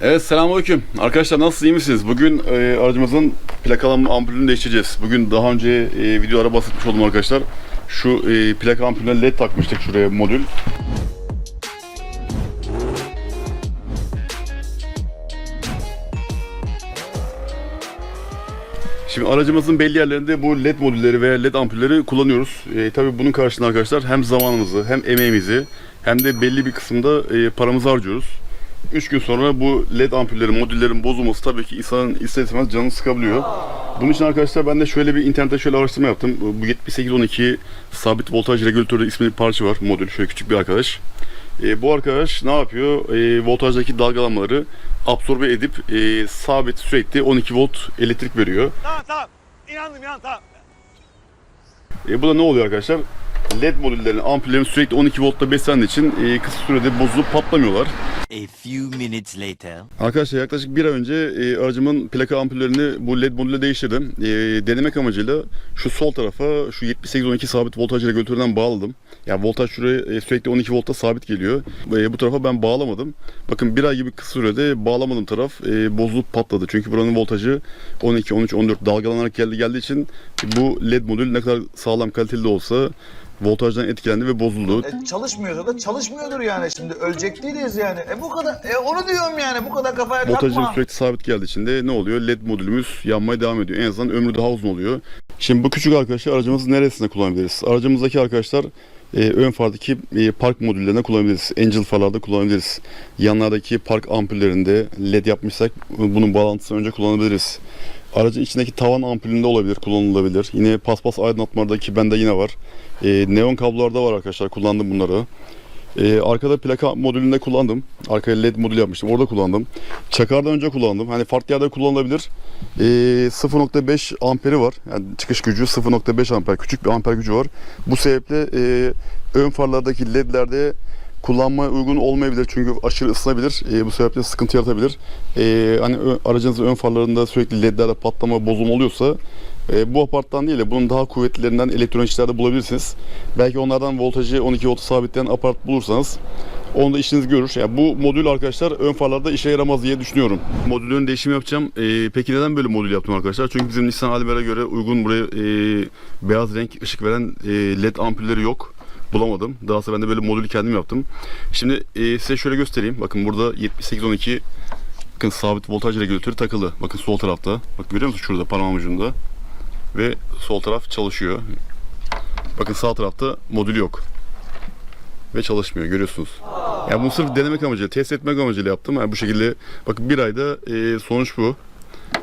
Evet selamünaleyküm. Arkadaşlar nasılsınız iyi misiniz? Bugün e, aracımızın plakalama ampulünü değiştireceğiz. Bugün daha önce e, videolara bahsetmiş oldum arkadaşlar. Şu e, plaka ampulüne led takmıştık şuraya modül. Şimdi aracımızın belli yerlerinde bu led modülleri veya led ampulleri kullanıyoruz. E, tabii bunun karşılığında arkadaşlar hem zamanımızı hem emeğimizi hem de belli bir kısımda e, paramızı harcıyoruz. 3 gün sonra bu led ampullerin, modüllerin bozulması tabii ki insanın ister istemez canını sıkabiliyor. Bunun için arkadaşlar ben de şöyle bir internette şöyle araştırma yaptım. Bu 7812 sabit voltaj regülatörü ismli bir parça var. Modül şöyle küçük bir arkadaş. E, bu arkadaş ne yapıyor? E, voltajdaki dalgalanmaları absorbe edip e, sabit sürekli 12 volt elektrik veriyor. Tamam tamam. İnandım inandım tamam. E, bu da ne oluyor arkadaşlar? LED modüllerin, ampullerin sürekli 12 voltta beslendiği için e, kısa sürede bozulup patlamıyorlar. A few minutes later. Arkadaşlar yaklaşık bir ay önce e, aracımın plaka ampullerini bu LED modüle değiştirdim. E, denemek amacıyla şu sol tarafa şu 7812 sabit voltaj regülatöründen bağladım. Yani voltaj şuraya e, sürekli 12 voltta sabit geliyor. E, bu tarafa ben bağlamadım. Bakın bir ay gibi kısa sürede bağlamadığım taraf e, bozulup patladı. Çünkü buranın voltajı 12, 13, 14 dalgalanarak geldi geldiği için bu LED modül ne kadar sağlam kaliteli de olsa voltajdan etkilendi ve bozuldu. E, çalışmıyorsa da çalışmıyordur yani şimdi ölecek değiliz yani. E bu kadar e onu diyorum yani bu kadar kafaya Voltajımız takma. sürekli sabit geldiği için de ne oluyor? LED modülümüz yanmaya devam ediyor. En azından ömrü daha uzun oluyor. Şimdi bu küçük arkadaşı aracımızın neresinde kullanabiliriz? Aracımızdaki arkadaşlar e, ön fardaki e, park modüllerine kullanabiliriz. Angel farlarda kullanabiliriz. Yanlardaki park ampullerinde LED yapmışsak bunun bağlantısını önce kullanabiliriz. Aracın içindeki tavan ampulünde olabilir, kullanılabilir. Yine paspas aydınlatmalardaki bende yine var. E, neon kablolarda var arkadaşlar, kullandım bunları. Ee, arkada plaka modülünde kullandım. Arkaya led modül yapmıştım. Orada kullandım. Çakardan önce kullandım. Hani farklı yerde kullanılabilir. Ee, 0.5 amperi var. Yani çıkış gücü 0.5 amper. Küçük bir amper gücü var. Bu sebeple e, ön farlardaki ledlerde kullanmaya uygun olmayabilir. Çünkü aşırı ısınabilir. E, bu sebeple sıkıntı yaratabilir. E, hani aracınızın ön farlarında sürekli ledlerde patlama, bozulma oluyorsa e, bu aparttan değil de bunun daha kuvvetlilerinden elektronikçilerde bulabilirsiniz. Belki onlardan voltajı 12 volt sabitleyen apart bulursanız onu da işiniz görür. Yani bu modül arkadaşlar ön farlarda işe yaramaz diye düşünüyorum. Modülün değişimi yapacağım. E, peki neden böyle modül yaptım arkadaşlar? Çünkü bizim Nissan Almera'ya göre uygun buraya e, beyaz renk ışık veren e, led ampulleri yok bulamadım. Daha sonra ben de böyle modülü kendim yaptım. Şimdi e, size şöyle göstereyim. Bakın burada 7812 bakın sabit voltaj regülatörü takılı. Bakın sol tarafta. Bak görüyor musunuz şurada parmağım ucunda. Ve sol taraf çalışıyor. Bakın sağ tarafta modül yok. Ve çalışmıyor görüyorsunuz. Yani bunu sırf denemek amacıyla, test etmek amacıyla yaptım. Yani bu şekilde bakın bir ayda e, sonuç bu.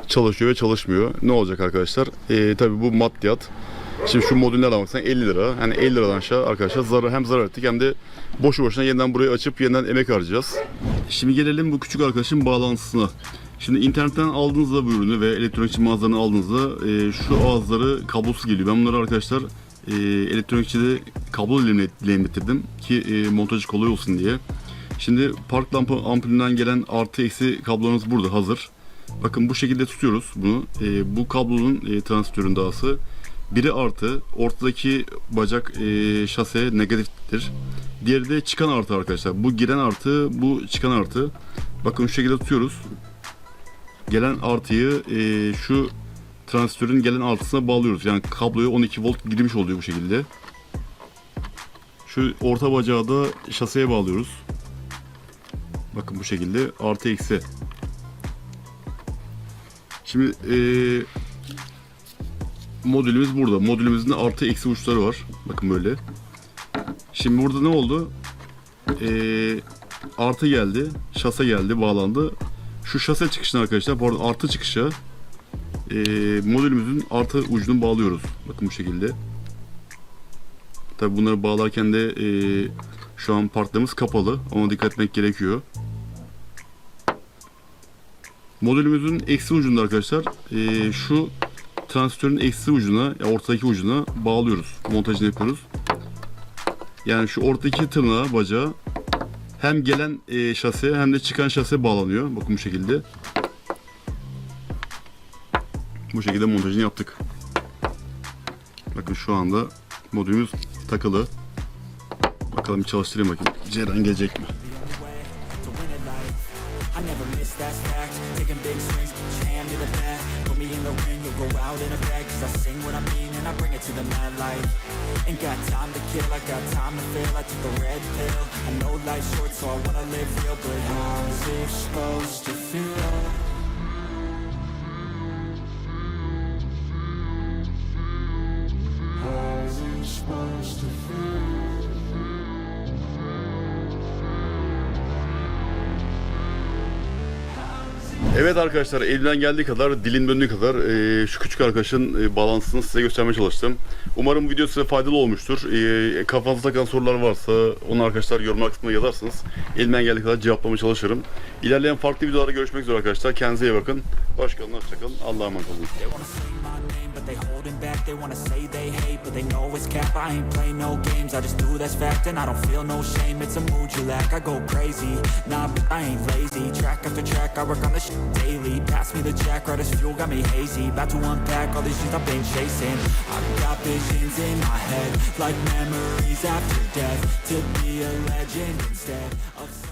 Çalışıyor ve çalışmıyor. Ne olacak arkadaşlar? E, tabii bu maddiyat. Şimdi şu modüller almak sen 50 lira. Yani 50 liradan aşağı arkadaşlar zarar hem zarar ettik hem de boşu boşuna yeniden burayı açıp yeniden emek harcayacağız. Şimdi gelelim bu küçük arkadaşın bağlantısına. Şimdi internetten aldığınızda bu ürünü ve elektronikçi mağazadan aldığınızda e, şu ağızları kablosu geliyor. Ben bunları arkadaşlar e, elektronikçide kablo ile dilimletirdim ki e, montajı kolay olsun diye. Şimdi park lampa ampulünden gelen artı eksi kablolarımız burada hazır. Bakın bu şekilde tutuyoruz bunu. E, bu kablonun e, transistörün dağısı biri artı, ortadaki bacak e, şase negatiftir. Diğeri de çıkan artı arkadaşlar. Bu giren artı, bu çıkan artı. Bakın şu şekilde tutuyoruz. Gelen artıyı e, şu transistörün gelen artısına bağlıyoruz. Yani kabloya 12 volt girmiş oluyor bu şekilde. Şu orta bacağı da şaseye bağlıyoruz. Bakın bu şekilde artı eksi. Şimdi e, modülümüz burada. Modülümüzün de artı eksi uçları var. Bakın böyle. Şimdi burada ne oldu? Ee, artı geldi. Şase geldi. Bağlandı. Şu şase çıkışına arkadaşlar. Pardon artı çıkışa ee, modülümüzün artı ucunu bağlıyoruz. Bakın bu şekilde. Tabi bunları bağlarken de ee, şu an partlarımız kapalı. Ona dikkat etmek gerekiyor. Modülümüzün eksi ucunda arkadaşlar ee, şu transistörün eksi ucuna, ya ortadaki ucuna bağlıyoruz. Montajını yapıyoruz. Yani şu ortadaki tırnağa, bacağı hem gelen e, şase hem de çıkan şase bağlanıyor. Bakın bu şekilde. Bu şekilde montajını yaptık. Bakın şu anda modülümüz takılı. Bakalım bir çalıştırayım bakayım. Ceren gelecek mi? and I bring it to the mad light. Ain't got time to kill, I got time to feel I took a red pill. I know life's short so I wanna live real But how's it supposed to Evet arkadaşlar elimden geldiği kadar, dilim döndüğü kadar e, şu küçük arkadaşın e, balansını size göstermeye çalıştım. Umarım video size faydalı olmuştur. E, kafanızda takılan sorular varsa onu arkadaşlar yorumlar kısmına yazarsınız. Elimden geldiği kadar cevaplamaya çalışırım. İlerleyen farklı videolarda görüşmek üzere arkadaşlar. Kendinize iyi bakın. Hoşçakalın, hoşçakalın. Allah'a emanet olun. But they holding back. They wanna say they hate, but they know it's cap. I ain't play no games, I just do that's fact, and I don't feel no shame. It's a mood you lack. I go crazy, nah, but I ain't lazy. Track after track, I work on the shit daily. Pass me the jack, right as fuel, got me hazy. About to unpack all these things I've been chasing. I've got visions in my head, like memories after death. To be a legend instead of.